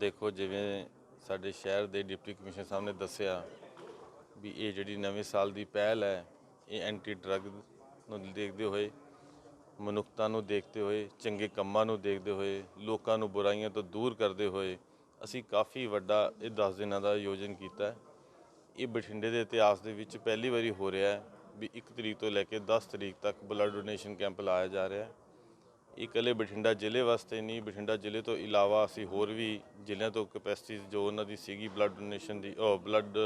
ਦੇਖੋ, ਜਿਵੇਂ ਸਾਡੇ ਸ਼ਹਿਰ ਦੇ ਡਿਪਟੀ ਕਮਿਸ਼ਨਰ ਸਾਹਿਬ ਨੇ ਦੱਸਿਆ ਵੀ ਇਹ ਜਿਹੜੀ ਨਵੇਂ ਸਾਲ ਦੀ ਪਹਿਲ ਹੈ, ਇਹ ਐਂਟੀ ਡਰੱਗ ਨੂੰ ਦੇਖਦੇ ਹੋਏ, ਮਨੁੱਖਤਾ ਨੂੰ ਦੇਖਦੇ ਹੋਏ, ਚੰਗੇ ਕੰਮਾਂ ਨੂੰ ਦੇਖਦੇ ਹੋਏ, ਲੋਕਾਂ ਨੂੰ ਬੁਰਾਈਆਂ ਤੋਂ ਦੂਰ ਕਰਦੇ ਹੋਏ ਅਸੀਂ ਕਾਫੀ ਵੱਡਾ ਇਹ 10 ਦਿਨਾਂ ਦਾ ਆਯੋਜਨ ਕੀਤਾ ਇਹ ਬਠਿੰਡੇ ਦੇ ਇਤਿਹਾਸ ਦੇ ਵਿੱਚ ਪਹਿਲੀ ਵਾਰੀ ਹੋ ਰਿਹਾ ਹੈ ਵੀ 1 ਤਰੀਕ ਤੋਂ ਲੈ ਕੇ 10 ਤਰੀਕ ਤੱਕ ਬਲੱਡ ਡੋਨੇਸ਼ਨ ਕੈਂਪ ਲਾਇਆ ਜਾ ਰਿਹਾ ਹੈ। ਇਕੱਲੇ ਬਠਿੰਡਾ ਜ਼ਿਲ੍ਹੇ ਵਾਸਤੇ ਨਹੀਂ, ਬਠਿੰਡਾ ਜ਼ਿਲ੍ਹੇ ਤੋਂ ਇਲਾਵਾ ਅਸੀਂ ਹੋਰ ਵੀ ਜ਼ਿਲ੍ਹਿਆਂ ਤੋਂ ਕਪੈਸਿਟੀ ਜੋ ਉਹਨਾਂ ਦੀ ਸੀਗੀ ਬਲੱਡ ਡੋਨੇਸ਼ਨ ਦੀ ਉਹ ਬਲੱਡ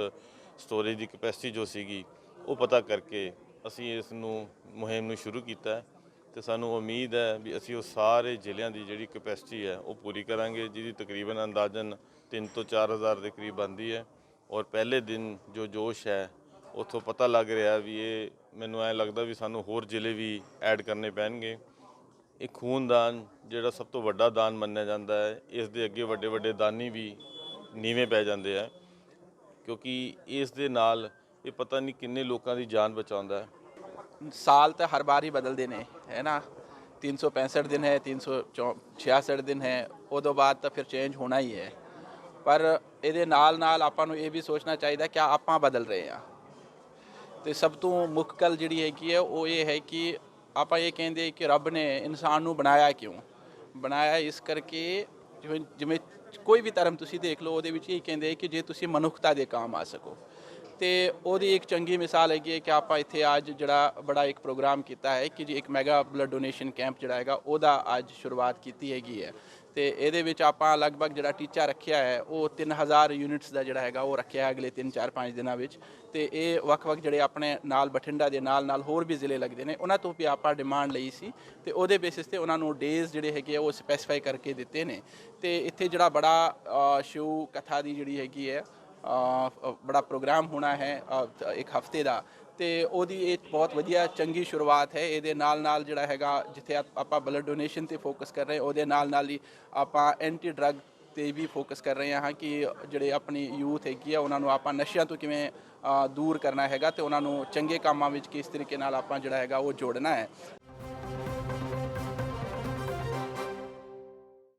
ਸਟੋਰੇਜ ਦੀ ਕਪੈਸਿਟੀ ਜੋ ਸੀਗੀ, ਉਹ ਪਤਾ ਕਰਕੇ ਅਸੀਂ ਇਸ ਨੂੰ ਮੁਹਿੰਮ ਨੂੰ ਸ਼ੁਰੂ ਕੀਤਾ ਹੈ ਤੇ ਸਾਨੂੰ ਉਮੀਦ ਹੈ ਵੀ ਅਸੀਂ ਉਹ ਸਾਰੇ ਜ਼ਿਲ੍ਹਿਆਂ ਦੀ ਜਿਹੜੀ ਕਪੈਸਿਟੀ ਹੈ ਉਹ ਪੂਰੀ ਕਰਾਂਗੇ, ਜਿਹਦੀ ਤਕਰੀਬਨ ਅੰਦਾਜ਼ਨ 3 ਤੋਂ 4000 ਦੇ ਕਰੀਬ ਬਣਦੀ ਹੈ ਔਰ ਪਹਿਲੇ ਦਿਨ ਜੋ ਜੋਸ਼ ਹੈ, ਉੱਥੋਂ ਪਤਾ ਲੱਗ ਰਿਹਾ ਵੀ ਇਹ ਮੈਨੂੰ ਐ ਲੱਗਦਾ ਵੀ ਸਾਨੂੰ ਹੋਰ ਜ਼ਿਲ੍ਹੇ ਵੀ ਐਡ ਕਰਨੇ ਪੈਣਗੇ। ਇਹ ਖੂਨਦਾਨ ਜਿਹੜਾ ਸਭ ਤੋਂ ਵੱਡਾ ਦਾਨ ਮੰਨਿਆ ਜਾਂਦਾ ਹੈ, ਇਸ ਦੇ ਅੱਗੇ ਵੱਡੇ ਵੱਡੇ ਦਾਨੀ ਵੀ ਨੀਵੇਂ ਪੈ ਜਾਂਦੇ ਆ, ਕਿਉਂਕਿ ਇਸ ਦੇ ਨਾਲ ਇਹ ਪਤਾ ਨਹੀਂ ਕਿੰਨੇ ਲੋਕਾਂ ਦੀ ਜਾਨ ਬਚਾਉਂਦਾ ਹੈ। ਸਾਲ ਤਾਂ ਹਰ ਵਾਰ ਹੀ ਬਦਲਦੇ ਨੇ, ਹੈ ਨਾ? 365 ਦਿਨ ਹੈ 366 ਦਿਨ ਹੈ, ਉਦੋਂ ਬਾਅਦ ਤਾਂ ਫਿਰ ਚੇਂਜ ਹੋਣਾ ਹੀ ਹੈ। ਪਰ ਇਹਦੇ ਨਾਲ ਨਾਲ ਆਪਾਂ ਨੂੰ ਇਹ ਵੀ ਸੋਚਣਾ ਚਾਹੀਦਾ ਕਿ ਆਪਾਂ ਬਦਲ ਰਹੇ ਹਾਂ। ਤੇ ਸਭ ਤੋਂ ਮੁੱਖ ਗੱਲ ਜਿਹੜੀ ਹੈਗੀ ਹੈ, ਉਹ ਇਹ ਹੈ ਕਿ ਆਪਾਂ ਇਹ ਕਹਿੰਦੇ ਕਿ ਰੱਬ ਨੇ ਇਨਸਾਨ ਨੂੰ ਬਣਾਇਆ ਕਿਉਂ? ਬਣਾਇਆ ਇਸ ਕਰਕੇ ਜਿਵੇਂ ਜਿਵੇਂ ਕੋਈ ਵੀ ਧਰਮ ਤੁਸੀਂ ਦੇਖ ਲਓ, ਉਹਦੇ ਵਿੱਚ ਇਹ ਕਹਿੰਦੇ ਕਿ ਜੇ ਤੁਸੀਂ ਮਨੁੱਖਤਾ ਦੇ ਕੰਮ ਆ ਸਕੋ। ਤੇ ਉਹਦੀ ਇੱਕ ਚੰਗੀ ਮਿਸਾਲ ਹੈਗੀ ਹੈ ਕਿ ਆਪਾਂ ਇੱਥੇ ਅੱਜ ਜਿਹੜਾ ਬੜਾ ਇੱਕ ਪ੍ਰੋਗਰਾਮ ਕੀਤਾ ਹੈ ਕਿ ਜੀ ਇੱਕ ਮੈਗਾ ਬਲੱਡ ਡੋਨੇਸ਼ਨ ਕੈਂਪ ਜਿਹੜਾ ਹੈਗਾ ਉਹਦਾ ਅੱਜ ਸ਼ੁਰੂਆਤ ਕੀਤੀ ਹੈਗੀ ਹੈ। ਤੇ ਇਹਦੇ ਵਿੱਚ ਆਪਾਂ ਲਗਭਗ ਜਿਹੜਾ ਟੀਚਾ ਰੱਖਿਆ ਹੈ ਉਹ 3000 ਯੂਨਿਟਸ ਦਾ ਜਿਹੜਾ ਹੈਗਾ ਉਹ ਰੱਖਿਆ ਹੈ ਅਗਲੇ 3 4 5 ਦਿਨਾਂ ਵਿੱਚ। ਤੇ ਇਹ ਵੱਖ-ਵੱਖ ਜਿਹੜੇ ਆਪਣੇ ਨਾਲ ਬਠਿੰਡਾ ਦੇ ਨਾਲ ਨਾਲ ਹੋਰ ਵੀ ਜ਼ਿਲ੍ਹੇ ਲੱਗਦੇ ਨੇ ਉਹਨਾਂ ਤੋਂ ਵੀ ਆਪਾਂ ਡਿਮਾਂਡ ਲਈ ਸੀ ਤੇ ਉਹਦੇ ਬੇਸਿਸ ਤੇ ਉਹਨਾਂ ਨੂੰ ਡੇਜ਼ ਜਿਹੜੇ ਹੈਗੇ ਆ ਉਹ ਸਪੈਸੀਫਾਈ ਕਰਕੇ ਦਿੱਤੇ ਨੇ। ਤੇ ਇੱਥੇ ਜਿਹੜਾ ਬੜਾ ਅ, ਸ਼ਿਵ ਕਥਾ ਦੀ ਜਿਹੜੀ ਹੈਗੀ ਹੈ ਬੜਾ ਪ੍ਰੋਗਰਾਮ ਹੋਣਾ ਹੈ ਇੱਕ ਹਫ਼ਤੇ ਦਾ। ਤੇ ਉਹਦੀ ਇਹ ਬਹੁਤ ਵਧੀਆ, ਚੰਗੀ ਸ਼ੁਰੂਆਤ ਹੈ। ਇਹਦੇ ਨਾਲ ਨਾਲ ਜਿਹੜਾ ਹੈਗਾ, ਜਿੱਥੇ ਆਪਾਂ ਬਲੱਡ ਡੋਨੇਸ਼ਨ ਤੇ ਫੋਕਸ ਕਰ ਰਹੇ ਉਹਦੇ ਨਾਲ ਨਾਲ ਹੀ ਆਪਾਂ ਐਂਟੀ ਡਰੱਗ ਤੇ ਵੀ ਫੋਕਸ ਕਰ ਰਹੇ ਹਾਂ ਕਿ ਜਿਹੜੇ ਆਪਣੀ ਯੂਥ ਹੈਗੀ ਆ, ਉਹਨਾਂ ਨੂੰ ਆਪਾਂ ਨਸ਼ਿਆਂ ਤੋਂ ਕਿਵੇਂ ਦੂਰ ਕਰਨਾ ਹੈਗਾ ਤੇ ਉਹਨਾਂ ਨੂੰ ਚੰਗੇ ਕੰਮਾਂ ਵਿੱਚ ਕਿਸ ਤਰੀਕੇ ਨਾਲ ਆਪਾਂ ਜਿਹੜਾ ਹੈਗਾ ਉਹ ਜੋੜਨਾ ਹੈ।